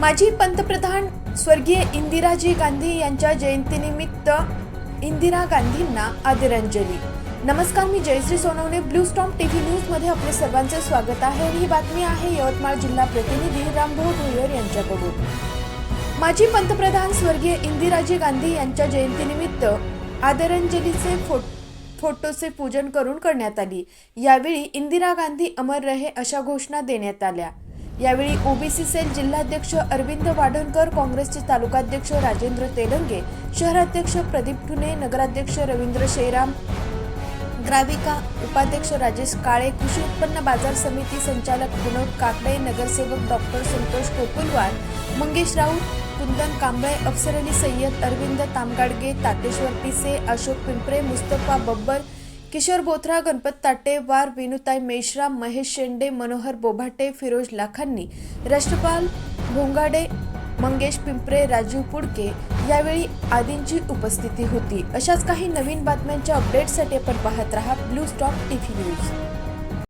माजी पंतप्रधान स्वर्गीय इंदिराजी गांधी यांच्या जयंतीनिमित्त इंदिरा गांधींना आदरांजली. नमस्कार मी Jayashree Sonawane blue storm T V न्यूजमध्ये आपले सर्वांचे स्वागत आहे ही बातमी आहे यवतमाळ जिल्हा प्रतिनिधी रामभाऊ भोयर यांच्याकडून. माजी पंतप्रधान स्वर्गीय इंदिराजी गांधी यांच्या जयंतीनिमित्त आदरांजलीचे फो फोटोचे पूजन करून करण्यात आली. यावेळी इंदिरा गांधी अमर रहे अशा घोषणा देण्यात आल्या. यावेळी ओबीसी सेल जिल्हाध्यक्ष अरविंद वाढणकर काँग्रेसचे तालुकाध्यक्ष राजेंद्र तेलंगे शहराध्यक्ष प्रदीप ठुने नगराध्यक्ष रवींद्र शेराम ग्राविका उपाध्यक्ष राजेश काळे कृषी उत्पन्न बाजार समिती संचालक विनोद काकडे नगरसेवक डॉक्टर संतोष कोकुलवार मंगेश राऊत कुंदन कांबळे अफसर अली सय्यद अरविंद तामगाडगे तातेश्वर पिसे अशोक पिंपरे मुस्तफा बब्बर किशोर बोथरा गणपत ताटे वार विनुताई मेश्राम महेश शेंडे मनोहर बोभाटे फिरोज लाखांनी राष्ट्रपाल भोंगाडे मंगेश पिंपरे राजीव पुडके यावेळी आदींची उपस्थिती होती. अशाच काही नवीन बातम्यांच्या अपडेटसाठी आपण पाहत रहा ब्लू स्टॉक टीव्ही न्यूज.